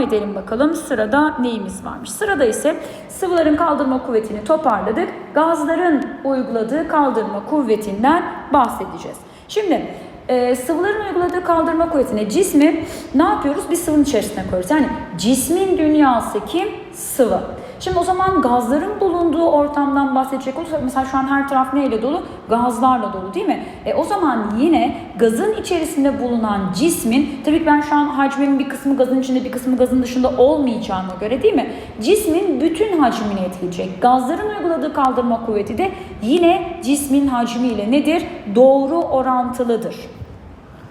devam edelim bakalım sırada neyimiz varmış. Sırada ise sıvıların kaldırma kuvvetini toparladık. Gazların uyguladığı kaldırma kuvvetinden bahsedeceğiz. Şimdi e, sıvıların uyguladığı kaldırma kuvvetine cismi ne yapıyoruz? Bir sıvının içerisine koyuyoruz. Yani cismin dünyası kim? Sıvı. Şimdi o zaman gazların bulunduğu ortamdan bahsedecek olursak mesela şu an her taraf neyle dolu? Gazlarla dolu değil mi? E, o zaman yine gazın içerisinde bulunan cismin tabii ki ben şu an hacmimin bir kısmı gazın içinde bir kısmı gazın dışında olmayacağına göre değil mi? Cismin bütün hacmini etkileyecek. Gazların uyguladığı kaldırma kuvveti de yine cismin hacmiyle nedir? Doğru orantılıdır.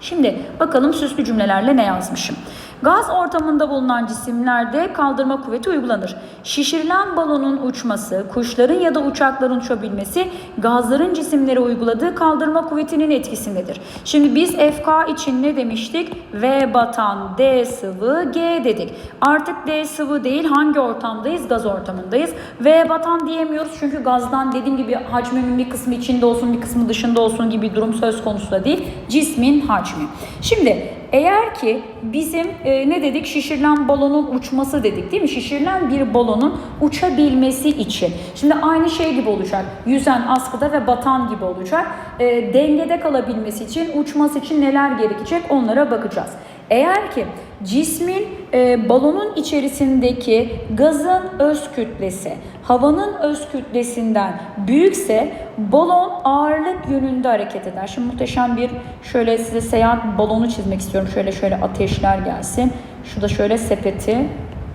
Şimdi bakalım süslü cümlelerle ne yazmışım. Gaz ortamında bulunan cisimlerde kaldırma kuvveti uygulanır. Şişirilen balonun uçması, kuşların ya da uçakların uçabilmesi gazların cisimlere uyguladığı kaldırma kuvvetinin etkisindedir. Şimdi biz FK için ne demiştik? V batan, D sıvı, G dedik. Artık D sıvı değil hangi ortamdayız? Gaz ortamındayız. V batan diyemiyoruz çünkü gazdan dediğim gibi hacmimin bir kısmı içinde olsun bir kısmı dışında olsun gibi bir durum söz konusu da değil. Cismin hacmi. Şimdi eğer ki bizim e, ne dedik şişirilen balonun uçması dedik değil mi? Şişirilen bir balonun uçabilmesi için. Şimdi aynı şey gibi olacak. Yüzen askıda ve batan gibi olacak. E, dengede kalabilmesi için, uçması için neler gerekecek onlara bakacağız. Eğer ki cismin e, balonun içerisindeki gazın öz kütlesi havanın öz kütlesinden büyükse balon ağırlık yönünde hareket eder. Şimdi muhteşem bir şöyle size seyahat balonu çizmek istiyorum. Şöyle şöyle ateşler gelsin. Şu da şöyle sepeti.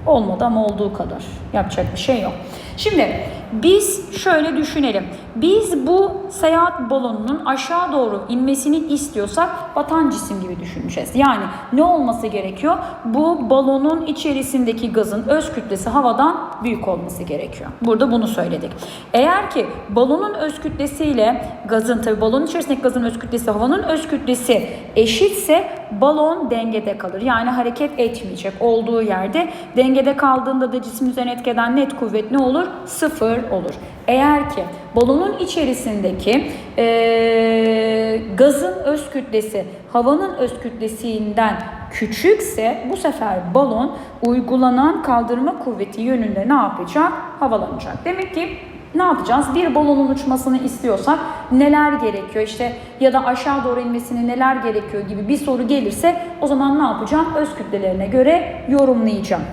Olmadı ama olduğu kadar. Yapacak bir şey yok. Şimdi biz şöyle düşünelim. Biz bu seyahat balonunun aşağı doğru inmesini istiyorsak batan cisim gibi düşüneceğiz. Yani ne olması gerekiyor? Bu balonun içerisindeki gazın öz kütlesi havadan büyük olması gerekiyor. Burada bunu söyledik. Eğer ki balonun öz kütlesiyle gazın tabi balonun içerisindeki gazın öz kütlesi havanın öz kütlesi eşitse balon dengede kalır. Yani hareket etmeyecek olduğu yerde dengede kaldığında da cisim üzerine etkeden net kuvvet ne olur? Sıfır olur. Eğer ki balonun içerisindeki e, gazın öz kütlesi havanın öz kütlesinden küçükse bu sefer balon uygulanan kaldırma kuvveti yönünde ne yapacak? Havalanacak. Demek ki ne yapacağız? Bir balonun uçmasını istiyorsak neler gerekiyor? İşte ya da aşağı doğru inmesine neler gerekiyor gibi bir soru gelirse o zaman ne yapacağım? Öz kütlelerine göre yorumlayacağım.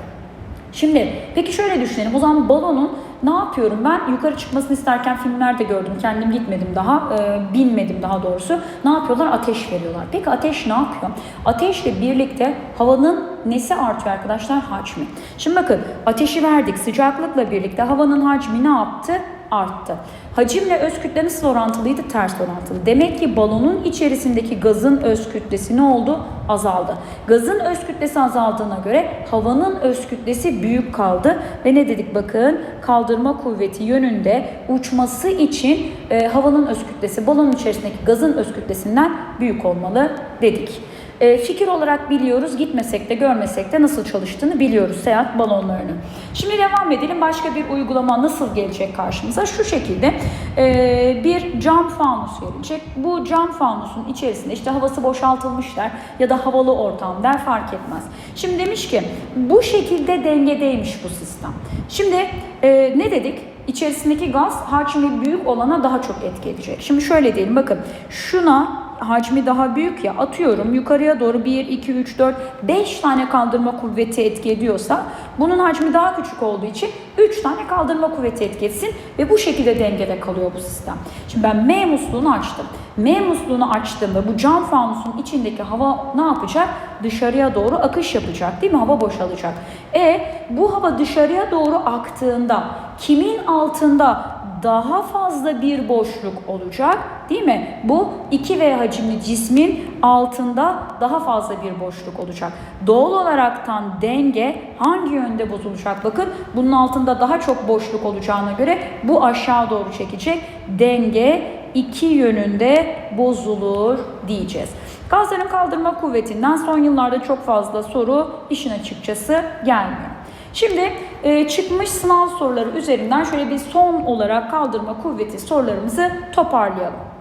Şimdi peki şöyle düşünelim. O zaman balonun ne yapıyorum ben? Yukarı çıkmasını isterken filmlerde gördüm. Kendim gitmedim daha. E, binmedim daha doğrusu. Ne yapıyorlar? Ateş veriyorlar. Peki ateş ne yapıyor? Ateşle birlikte havanın nesi artıyor arkadaşlar? Hacmi. Şimdi bakın ateşi verdik. Sıcaklıkla birlikte havanın hacmi ne yaptı? Arttı. Hacimle öz kütle nasıl orantılıydı? Ters orantılı. Demek ki balonun içerisindeki gazın öz kütlesi ne oldu? Azaldı. Gazın öz kütlesi azaldığına göre havanın öz kütlesi büyük kaldı. Ve ne dedik bakın? Kaldırma kuvveti yönünde uçması için e, havanın öz kütlesi balonun içerisindeki gazın öz kütlesinden büyük olmalı dedik. E, fikir olarak biliyoruz, gitmesek de görmesek de nasıl çalıştığını biliyoruz seyahat balonlarının. Şimdi devam edelim. Başka bir uygulama nasıl gelecek karşımıza? Şu şekilde e, bir cam fanus verilecek. Bu cam fanusun içerisinde işte havası boşaltılmış der ya da havalı ortam der fark etmez. Şimdi demiş ki bu şekilde dengedeymiş bu sistem. Şimdi e, ne dedik? İçerisindeki gaz hacmi büyük olana daha çok etki edecek. Şimdi şöyle diyelim bakın şuna hacmi daha büyük ya atıyorum yukarıya doğru 1, 2, 3, 4, 5 tane kaldırma kuvveti etki ediyorsa bunun hacmi daha küçük olduğu için 3 tane kaldırma kuvveti etki etsin ve bu şekilde dengede kalıyor bu sistem. Şimdi ben M musluğunu açtım. M musluğunu açtığımda bu cam fanusun içindeki hava ne yapacak? Dışarıya doğru akış yapacak değil mi? Hava boşalacak. E bu hava dışarıya doğru aktığında kimin altında daha fazla bir boşluk olacak değil mi? Bu 2V hacimli cismin altında daha fazla bir boşluk olacak. Doğal olaraktan denge hangi yönde bozulacak? Bakın bunun altında daha çok boşluk olacağına göre bu aşağı doğru çekecek. Denge iki yönünde bozulur diyeceğiz. Gazların kaldırma kuvvetinden son yıllarda çok fazla soru işin açıkçası gelmiyor. Şimdi e, çıkmış sınav soruları üzerinden şöyle bir son olarak kaldırma kuvveti sorularımızı toparlayalım.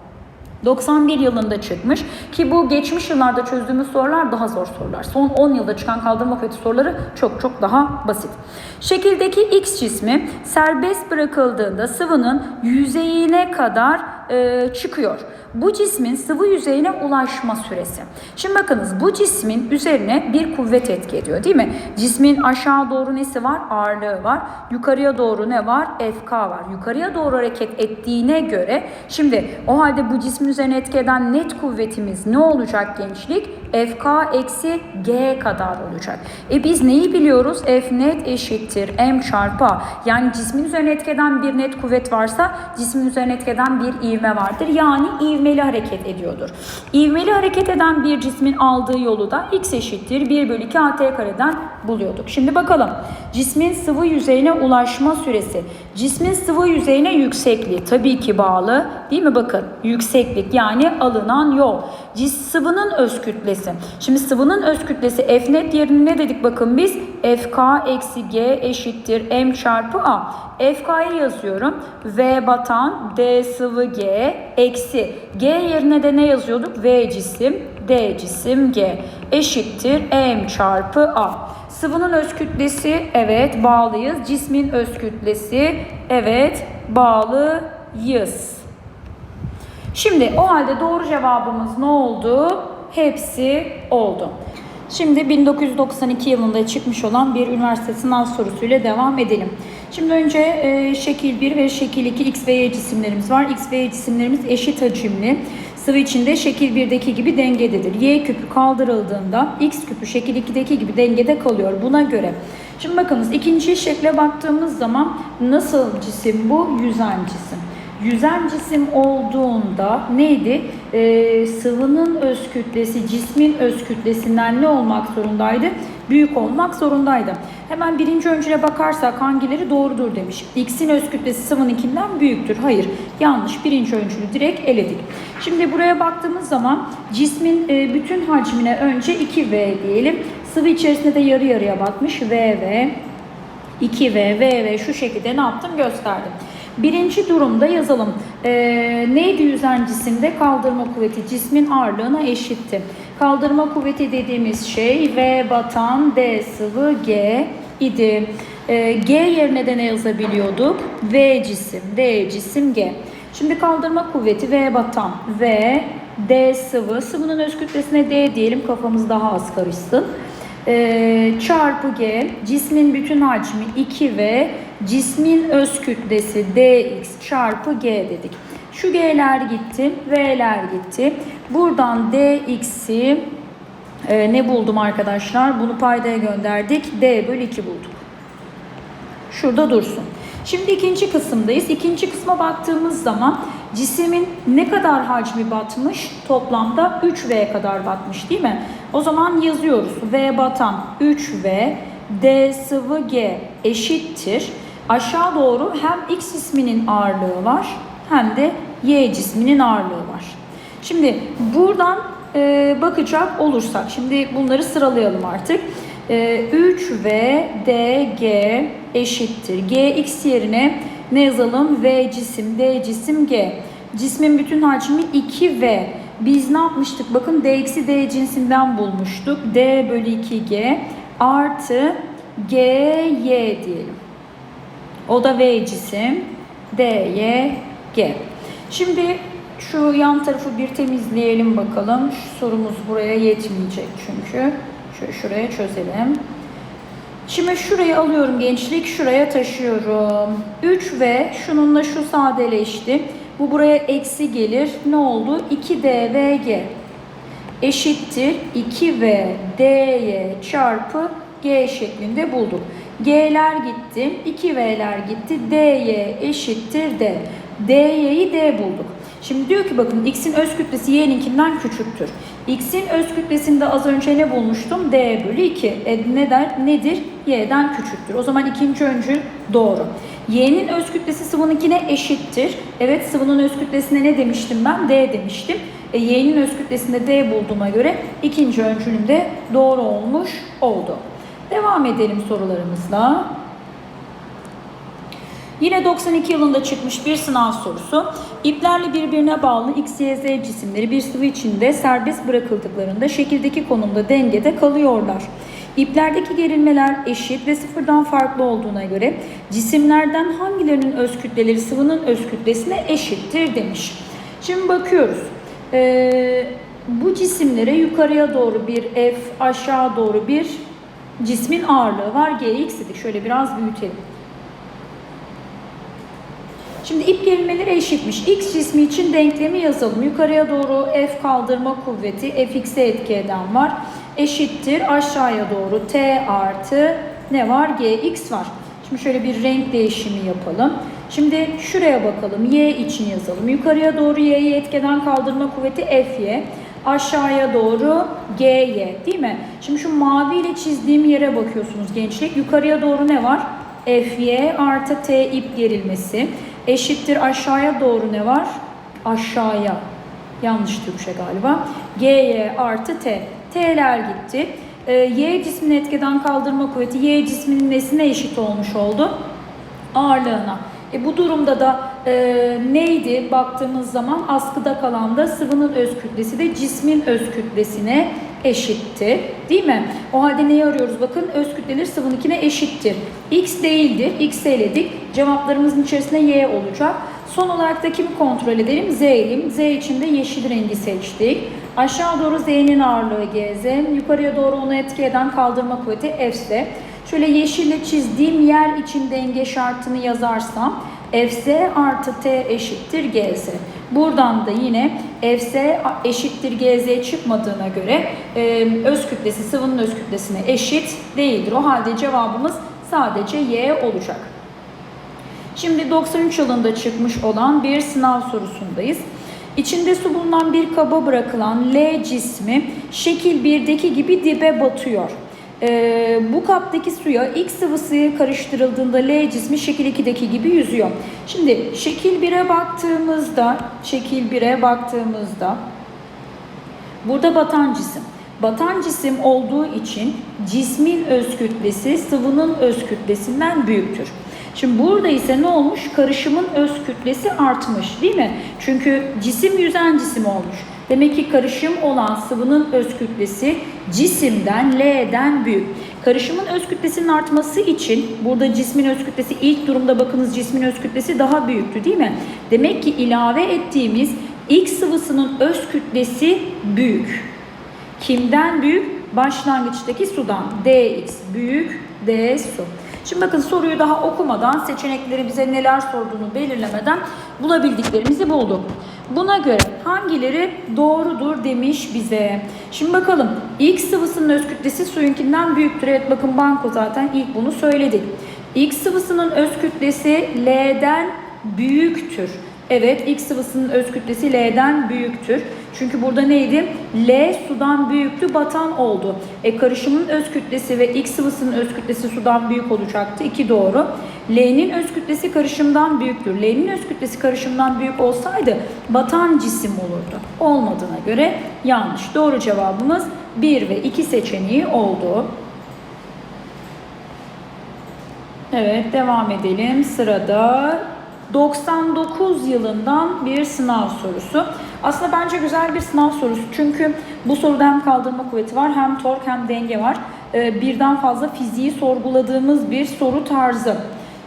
91 yılında çıkmış ki bu geçmiş yıllarda çözdüğümüz sorular daha zor sorular. Son 10 yılda çıkan kaldırma kuvveti soruları çok çok daha basit. Şekildeki X cismi serbest bırakıldığında sıvının yüzeyine kadar e, çıkıyor. Bu cismin sıvı yüzeyine ulaşma süresi. Şimdi bakınız bu cismin üzerine bir kuvvet etki ediyor değil mi? Cismin aşağı doğru nesi var? Ağırlığı var. Yukarıya doğru ne var? FK var. Yukarıya doğru hareket ettiğine göre şimdi o halde bu cismin üzerine etki eden net kuvvetimiz ne olacak gençlik? FK eksi G kadar olacak. E biz neyi biliyoruz? F net eşittir M çarpı A. Yani cismin üzerine etki eden bir net kuvvet varsa cismin üzerine etki eden bir ivme vardır. Yani ivmeli hareket ediyordur. İvmeli hareket eden bir cismin aldığı yolu da x eşittir 1 bölü 2 at kareden buluyorduk. Şimdi bakalım. Cismin sıvı yüzeyine ulaşma süresi. Cismin sıvı yüzeyine yüksekliği tabii ki bağlı. Değil mi? Bakın yükseklik yani alınan yol. Cis sıvının öz kütlesi. Şimdi sıvının öz kütlesi F net yerine ne dedik bakın biz? FK eksi G eşittir M çarpı A. FK'yı yazıyorum. V batan D sıvı G eksi G yerine de ne yazıyorduk? V cisim D cisim G eşittir M çarpı A. Sıvının öz kütlesi evet bağlıyız. Cismin öz kütlesi evet bağlıyız. Şimdi o halde doğru cevabımız ne oldu? Hepsi oldu. Şimdi 1992 yılında çıkmış olan bir üniversite sınav sorusuyla devam edelim. Şimdi önce e, şekil 1 ve şekil 2 X ve Y cisimlerimiz var. X ve Y cisimlerimiz eşit hacimli. Sıvı içinde şekil 1'deki gibi dengededir. Y küpü kaldırıldığında X küpü şekil 2'deki gibi dengede kalıyor. Buna göre. Şimdi bakınız ikinci şekle baktığımız zaman nasıl cisim bu? Yüzen cisim. Yüzen cisim olduğunda neydi? Ee, sıvının öz kütlesi cismin öz kütlesinden ne olmak zorundaydı? Büyük olmak zorundaydı. Hemen birinci öncüle bakarsak hangileri doğrudur demiş. X'in öz kütlesi sıvınınkinden büyüktür. Hayır yanlış birinci öncülü direkt eledik. Şimdi buraya baktığımız zaman cismin e, bütün hacmine önce 2V diyelim. Sıvı içerisinde de yarı yarıya batmış VV 2V, VV şu şekilde ne yaptım gösterdim. Birinci durumda yazalım. Ee, neydi yüzen cisimde? Kaldırma kuvveti cismin ağırlığına eşitti. Kaldırma kuvveti dediğimiz şey V batan D sıvı G idi. Ee, G yerine de ne yazabiliyorduk? V cisim, D cisim G. Şimdi kaldırma kuvveti V batan V D sıvı. Sıvının öz kütlesine D diyelim kafamız daha az karışsın. Ee, çarpı G cismin bütün hacmi 2 ve cismin öz kütlesi dx çarpı g dedik. Şu g'ler gitti, v'ler gitti. Buradan dx'i e, ne buldum arkadaşlar? Bunu paydaya gönderdik. d bölü 2 bulduk. Şurada dursun. Şimdi ikinci kısımdayız. İkinci kısma baktığımız zaman cismin ne kadar hacmi batmış? Toplamda 3V kadar batmış değil mi? O zaman yazıyoruz. V batan 3V, D sıvı G eşittir. Aşağı doğru hem X isminin ağırlığı var hem de Y cisminin ağırlığı var. Şimdi buradan e, bakacak olursak, şimdi bunları sıralayalım artık. E, 3V DG eşittir. GX yerine ne yazalım? V cisim, D cisim, G. Cismin bütün hacmi 2V. Biz ne yapmıştık? Bakın dx'i d cinsinden bulmuştuk. d bölü 2g artı gy diyelim. O da v cisim. dy g. Şimdi şu yan tarafı bir temizleyelim bakalım. Şu sorumuz buraya yetmeyecek çünkü. Şöyle şuraya çözelim. Şimdi şurayı alıyorum gençlik. Şuraya taşıyorum. 3 ve şununla şu sadeleşti. Bu buraya eksi gelir. Ne oldu? 2dvg eşittir 2v dy çarpı g şeklinde bulduk. G'ler gitti, 2v'ler gitti, dy eşittir d. dy'yi d bulduk. Şimdi diyor ki bakın x'in öz kütlesi y'ninkinden küçüktür. x'in öz kütlesinde az önce ne bulmuştum? d bölü 2. E, ne? Nedir? y'den küçüktür. O zaman ikinci öncül doğru. Y'nin öz kütlesi sıvınınkine eşittir. Evet sıvının öz kütlesine ne demiştim ben? d demiştim. E, y'nin öz kütlesinde d bulduğuma göre ikinci öncülüm de doğru olmuş oldu. Devam edelim sorularımızla. Yine 92 yılında çıkmış bir sınav sorusu. İplerle birbirine bağlı X, Y, Z cisimleri bir sıvı içinde serbest bırakıldıklarında şekildeki konumda dengede kalıyorlar. İplerdeki gerilmeler eşit ve sıfırdan farklı olduğuna göre cisimlerden hangilerinin öz kütleleri sıvının öz kütlesine eşittir demiş. Şimdi bakıyoruz. Ee, bu cisimlere yukarıya doğru bir F, aşağı doğru bir cismin ağırlığı var. Gx dedik. Şöyle biraz büyütelim. Şimdi ip gerilmeleri eşitmiş. X cismi için denklemi yazalım. Yukarıya doğru F kaldırma kuvveti Fx'e etki eden var. Eşittir aşağıya doğru T artı ne var? Gx var. Şimdi şöyle bir renk değişimi yapalım. Şimdi şuraya bakalım. Y için yazalım. Yukarıya doğru Y'yi etkeden kaldırma kuvveti Fy. Aşağıya doğru Gy değil mi? Şimdi şu mavi ile çizdiğim yere bakıyorsunuz gençlik. Yukarıya doğru ne var? Fy artı T ip gerilmesi eşittir aşağıya doğru ne var? Aşağıya. Yanlış Türkçe galiba. Gy artı T. T'ler gitti. Ee, y cismini etkeden kaldırma kuvveti Y cisminin nesine eşit olmuş oldu? Ağırlığına. E bu durumda da e, neydi baktığımız zaman askıda kalan da sıvının öz kütlesi de cismin öz kütlesine eşitti. Değil mi? O halde neyi arıyoruz? Bakın öz kütleleri sıvınınkine eşittir. X değildir. X eledik. Cevaplarımızın içerisinde Y olacak. Son olarak da kimi kontrol edelim? Z elim. Z için de yeşil rengi seçtik. Aşağı doğru Z'nin ağırlığı GZ. Yukarıya doğru onu etki eden kaldırma kuvveti F'se. Şöyle yeşille çizdiğim yer için denge şartını yazarsam Fs artı T eşittir Gz. Buradan da yine Fs eşittir Gz çıkmadığına göre e, öz kütlesi sıvının öz kütlesine eşit değildir. O halde cevabımız sadece Y olacak. Şimdi 93 yılında çıkmış olan bir sınav sorusundayız. İçinde su bulunan bir kaba bırakılan L cismi şekil 1'deki gibi dibe batıyor. Ee, bu kaptaki suya X sıvısı karıştırıldığında L cismi şekil 2'deki gibi yüzüyor. Şimdi şekil 1'e baktığımızda, şekil 1'e baktığımızda burada batan cisim. Batan cisim olduğu için cismin öz kütlesi sıvının öz kütlesinden büyüktür. Şimdi burada ise ne olmuş? Karışımın öz kütlesi artmış değil mi? Çünkü cisim yüzen cisim olmuş. Demek ki karışım olan sıvının öz kütlesi cisimden L'den büyük. Karışımın öz kütlesinin artması için burada cismin öz kütlesi ilk durumda bakınız cismin öz kütlesi daha büyüktü değil mi? Demek ki ilave ettiğimiz X sıvısının öz kütlesi büyük. Kimden büyük? Başlangıçtaki sudan. dx büyük, d su. Şimdi bakın soruyu daha okumadan seçenekleri bize neler sorduğunu belirlemeden bulabildiklerimizi bulduk. Buna göre hangileri doğrudur demiş bize. Şimdi bakalım X sıvısının öz kütlesi suyunkinden büyüktür. Evet bakın banko zaten ilk bunu söyledik. X sıvısının öz kütlesi L'den büyüktür. Evet X sıvısının öz kütlesi L'den büyüktür. Çünkü burada neydi? L sudan büyüktü, batan oldu. E karışımın öz kütlesi ve X sıvısının öz kütlesi sudan büyük olacaktı. 2 doğru. L'nin öz kütlesi karışımdan büyüktür. L'nin öz kütlesi karışımdan büyük olsaydı batan cisim olurdu. Olmadığına göre yanlış. Doğru cevabımız 1 ve 2 seçeneği oldu. Evet devam edelim. Sırada 99 yılından bir sınav sorusu. Aslında bence güzel bir sınav sorusu. Çünkü bu soruda hem kaldırma kuvveti var hem tork hem denge var. Ee, birden fazla fiziği sorguladığımız bir soru tarzı.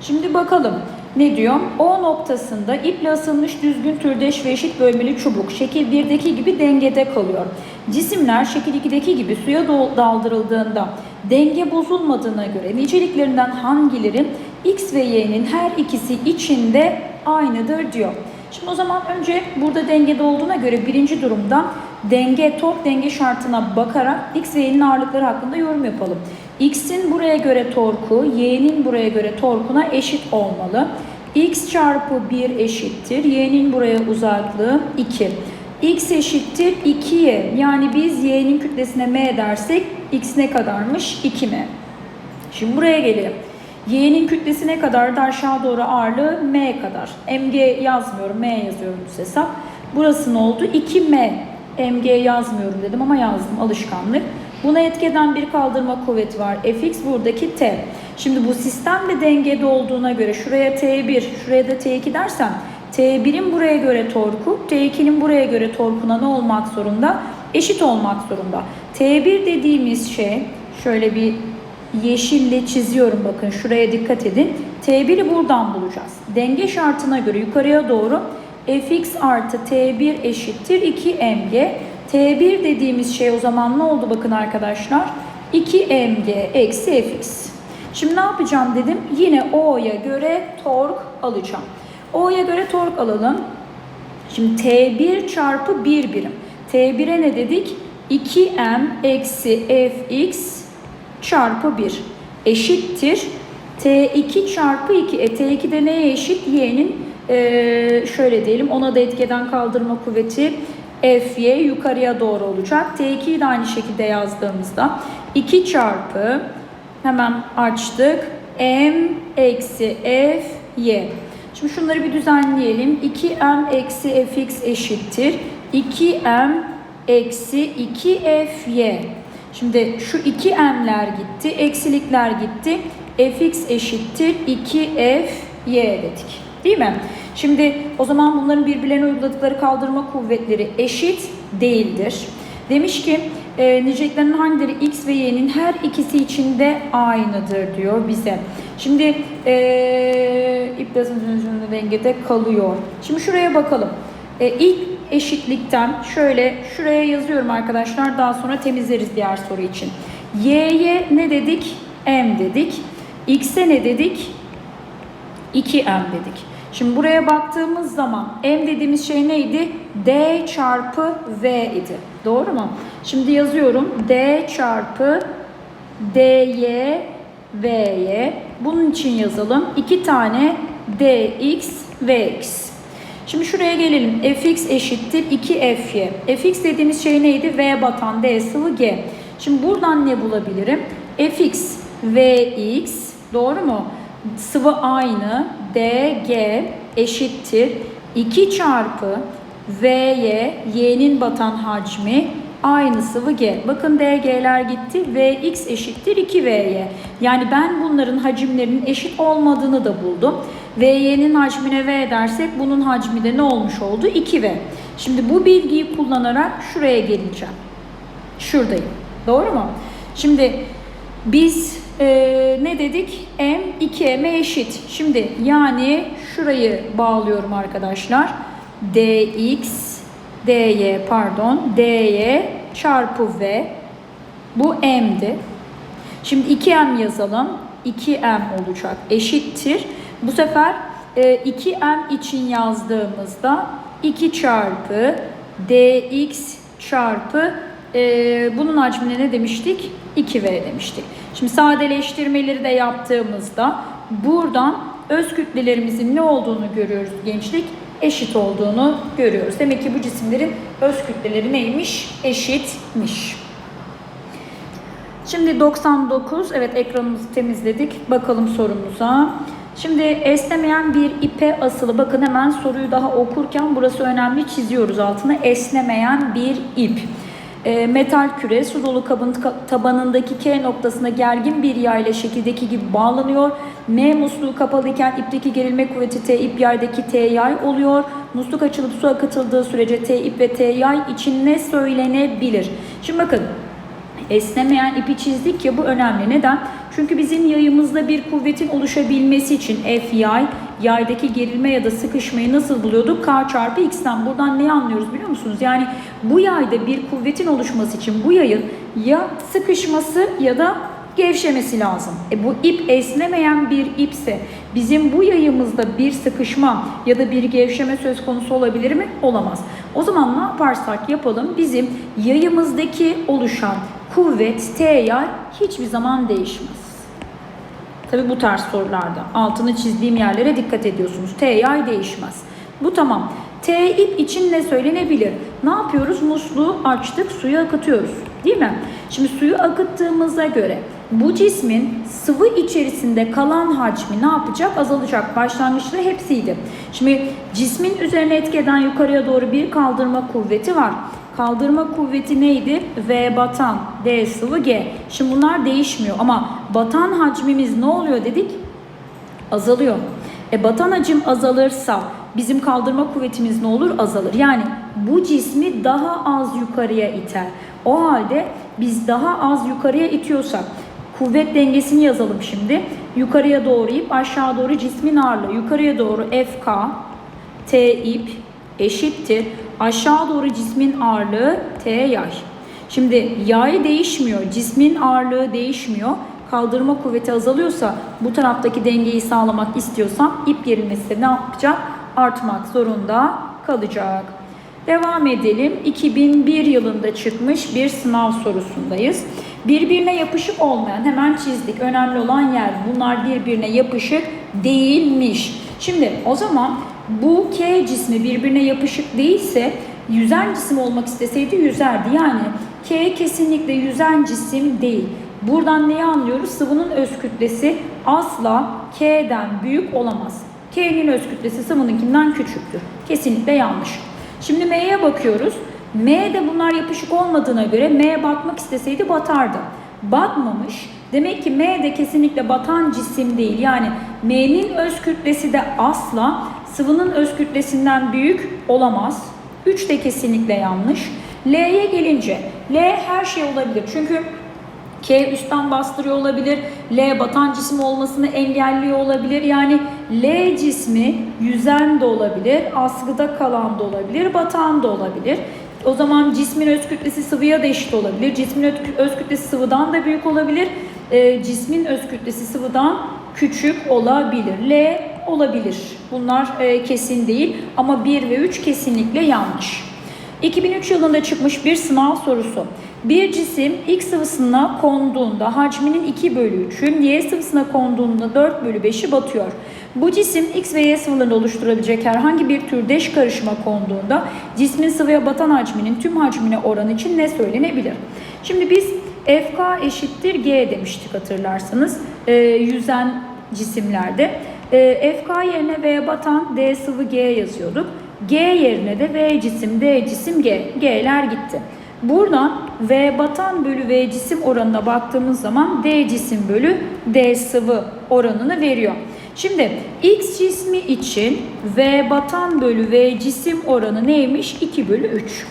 Şimdi bakalım ne diyor? O noktasında iple asılmış düzgün türdeş ve eşit bölmeli çubuk şekil 1'deki gibi dengede kalıyor. Cisimler şekil 2'deki gibi suya daldırıldığında denge bozulmadığına göre niceliklerinden hangileri X ve Y'nin her ikisi içinde aynıdır diyor. Şimdi o zaman önce burada dengede olduğuna göre birinci durumda denge, tork denge şartına bakarak X ve Y'nin ağırlıkları hakkında yorum yapalım. X'in buraya göre torku, Y'nin buraya göre torkuna eşit olmalı. X çarpı 1 eşittir. Y'nin buraya uzaklığı 2. X eşittir 2'ye. Yani biz Y'nin kütlesine M dersek X ne kadarmış? 2M. Şimdi buraya gelelim. Y'nin kütlesi ne kadar da aşağı doğru ağırlığı M kadar. MG yazmıyorum, M yazıyorum düz hesap. Burası ne oldu? 2M. MG yazmıyorum dedim ama yazdım alışkanlık. Buna etki eden bir kaldırma kuvveti var. Fx buradaki T. Şimdi bu sistem de dengede olduğuna göre şuraya T1, şuraya da T2 dersem T1'in buraya göre torku, T2'nin buraya göre torkuna ne olmak zorunda? Eşit olmak zorunda. T1 dediğimiz şey şöyle bir yeşille çiziyorum bakın şuraya dikkat edin. T1'i buradan bulacağız. Denge şartına göre yukarıya doğru fx artı t1 eşittir 2mg. T1 dediğimiz şey o zaman ne oldu bakın arkadaşlar? 2mg eksi fx. Şimdi ne yapacağım dedim? Yine O'ya göre tork alacağım. O'ya göre tork alalım. Şimdi T1 çarpı 1 birim. T1'e ne dedik? 2m eksi fx çarpı 1 eşittir. T2 çarpı 2. E, T2 de neye eşit? Y'nin e, şöyle diyelim ona da etkeden kaldırma kuvveti Fy yukarıya doğru olacak. T2'yi de aynı şekilde yazdığımızda 2 çarpı hemen açtık. M eksi F Y. Şimdi şunları bir düzenleyelim. 2M eksi Fx eşittir. 2M eksi 2FY. Şimdi şu 2M'ler gitti. Eksilikler gitti. Fx eşittir 2FY dedik. Değil mi? Şimdi o zaman bunların birbirlerine uyguladıkları kaldırma kuvvetleri eşit değildir. Demiş ki e, niceliklerin hangileri x ve y'nin her ikisi için de aynıdır diyor bize. Şimdi e, iplasın dönüşümünde dengede kalıyor. Şimdi şuraya bakalım. E, ilk eşitlikten şöyle şuraya yazıyorum arkadaşlar. Daha sonra temizleriz diğer soru için. Y'ye ne dedik? M dedik. X'e ne dedik? 2M dedik. Şimdi buraya baktığımız zaman M dediğimiz şey neydi? D çarpı V idi. Doğru mu? Şimdi yazıyorum. D çarpı dy v'ye. Bunun için yazalım. İki tane dx vx. Şimdi şuraya gelelim. fx eşittir 2fy. fx dediğimiz şey neydi? v batan d sıvı g. Şimdi buradan ne bulabilirim? fx vx doğru mu? Sıvı aynı dg eşittir 2 çarpı vy y'nin batan hacmi aynı sıvı g. Bakın dg'ler gitti. vx eşittir 2vy. Yani ben bunların hacimlerinin eşit olmadığını da buldum. vy'nin hacmine v dersek bunun hacmi de ne olmuş oldu? 2v. Şimdi bu bilgiyi kullanarak şuraya geleceğim. Şuradayım. Doğru mu? Şimdi biz e, ne dedik? M 2M eşit. Şimdi yani şurayı bağlıyorum arkadaşlar. dx dy pardon dy çarpı v bu m'di. Şimdi 2m yazalım. 2m olacak. Eşittir. Bu sefer e, 2m için yazdığımızda 2 çarpı dx çarpı e, bunun hacmine ne demiştik? 2v demiştik. Şimdi sadeleştirmeleri de yaptığımızda buradan öz kütlelerimizin ne olduğunu görüyoruz gençlik eşit olduğunu görüyoruz. Demek ki bu cisimlerin öz kütleleri neymiş? Eşitmiş. Şimdi 99. Evet ekranımızı temizledik. Bakalım sorumuza. Şimdi esnemeyen bir ipe asılı. Bakın hemen soruyu daha okurken burası önemli çiziyoruz altına. Esnemeyen bir ip. E, metal küre su dolu kabın tabanındaki K noktasına gergin bir yay ile şekildeki gibi bağlanıyor. M musluğu kapalı iken ipteki gerilme kuvveti T ip yaydaki T yay oluyor. Musluk açılıp su akıtıldığı sürece T ip ve T yay için ne söylenebilir? Şimdi bakın esnemeyen ipi çizdik ya bu önemli. Neden? Çünkü bizim yayımızda bir kuvvetin oluşabilmesi için F yay, yaydaki gerilme ya da sıkışmayı nasıl buluyorduk? K çarpı X'ten. Buradan neyi anlıyoruz biliyor musunuz? Yani bu yayda bir kuvvetin oluşması için bu yayın ya sıkışması ya da gevşemesi lazım. E bu ip esnemeyen bir ipse bizim bu yayımızda bir sıkışma ya da bir gevşeme söz konusu olabilir mi? Olamaz. O zaman ne yaparsak yapalım bizim yayımızdaki oluşan kuvvet T yay hiçbir zaman değişmez. Tabi bu tarz sorularda altını çizdiğim yerlere dikkat ediyorsunuz. T yay değişmez. Bu tamam. T ip için ne söylenebilir? Ne yapıyoruz? Musluğu açtık, suyu akıtıyoruz. Değil mi? Şimdi suyu akıttığımıza göre bu cismin sıvı içerisinde kalan hacmi ne yapacak? Azalacak. Başlangıçta hepsiydi. Şimdi cismin üzerine etki eden yukarıya doğru bir kaldırma kuvveti var. Kaldırma kuvveti neydi? V batan, D sıvı, G. Şimdi bunlar değişmiyor ama batan hacmimiz ne oluyor dedik? Azalıyor. E batan hacim azalırsa bizim kaldırma kuvvetimiz ne olur? Azalır. Yani bu cismi daha az yukarıya iter. O halde biz daha az yukarıya itiyorsak kuvvet dengesini yazalım şimdi. Yukarıya doğru ip aşağı doğru cismin ağırlığı. Yukarıya doğru FK T ip eşittir. Aşağı doğru cismin ağırlığı T yay. Şimdi yay değişmiyor. Cismin ağırlığı değişmiyor. Kaldırma kuvveti azalıyorsa bu taraftaki dengeyi sağlamak istiyorsam ip gerilmesi ne yapacak? Artmak zorunda kalacak. Devam edelim. 2001 yılında çıkmış bir sınav sorusundayız. Birbirine yapışık olmayan hemen çizdik. Önemli olan yer bunlar birbirine yapışık değilmiş. Şimdi o zaman bu K cismi birbirine yapışık değilse yüzen cisim olmak isteseydi yüzerdi. Yani K kesinlikle yüzen cisim değil. Buradan neyi anlıyoruz? Sıvının öz kütlesi asla K'den büyük olamaz. K'nin öz kütlesi sıvınınkinden küçüktür. Kesinlikle yanlış. Şimdi M'ye bakıyoruz. M'de bunlar yapışık olmadığına göre M batmak isteseydi batardı. Batmamış. Demek ki M de kesinlikle batan cisim değil. Yani M'nin öz kütlesi de asla sıvının öz kütlesinden büyük olamaz. 3 de kesinlikle yanlış. L'ye gelince L her şey olabilir. Çünkü K üstten bastırıyor olabilir. L batan cisim olmasını engelliyor olabilir. Yani L cismi yüzen de olabilir, askıda kalan da olabilir, batan da olabilir. O zaman cismin öz kütlesi sıvıya da eşit olabilir. Cismin öz- kütlesi sıvıdan da büyük olabilir. Ee, cismin öz kütlesi sıvıdan küçük olabilir. L olabilir. Bunlar e, kesin değil ama 1 ve 3 kesinlikle yanlış. 2003 yılında çıkmış bir sınav sorusu. Bir cisim X sıvısına konduğunda hacminin 2 bölü 3'ü, Y sıvısına konduğunda 4 bölü 5'i batıyor. Bu cisim X ve Y sıvılarını oluşturabilecek herhangi bir türdeş karışıma konduğunda cismin sıvıya batan hacminin tüm hacmine oranı için ne söylenebilir? Şimdi biz FK eşittir G demiştik hatırlarsanız e, yüzen cisimlerde. E, FK yerine V batan D sıvı G yazıyorduk. G yerine de V cisim, D cisim, G. G'ler gitti. Buradan V batan bölü V cisim oranına baktığımız zaman D cisim bölü D sıvı oranını veriyor. Şimdi X cismi için V batan bölü V cisim oranı neymiş? 2 bölü 3.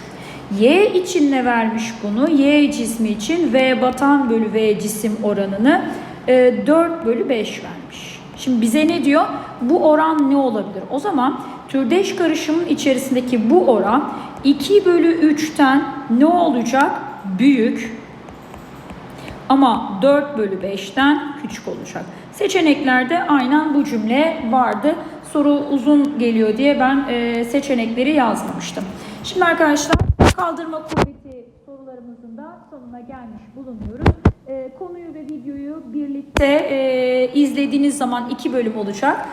Y için ne vermiş bunu? Y cismi için V batan bölü V cisim oranını e, 4 bölü 5 vermiş. Şimdi bize ne diyor? Bu oran ne olabilir? O zaman türdeş karışımın içerisindeki bu oran 2 bölü 3'ten ne olacak? Büyük ama 4 bölü 5'ten küçük olacak. Seçeneklerde aynen bu cümle vardı. Soru uzun geliyor diye ben e, seçenekleri yazmamıştım. Şimdi arkadaşlar kaldırma kuvveti sorularımızın da sonuna gelmiş bulunuyoruz. E, konuyu ve videoyu birlikte e, izlediğiniz zaman iki bölüm olacak.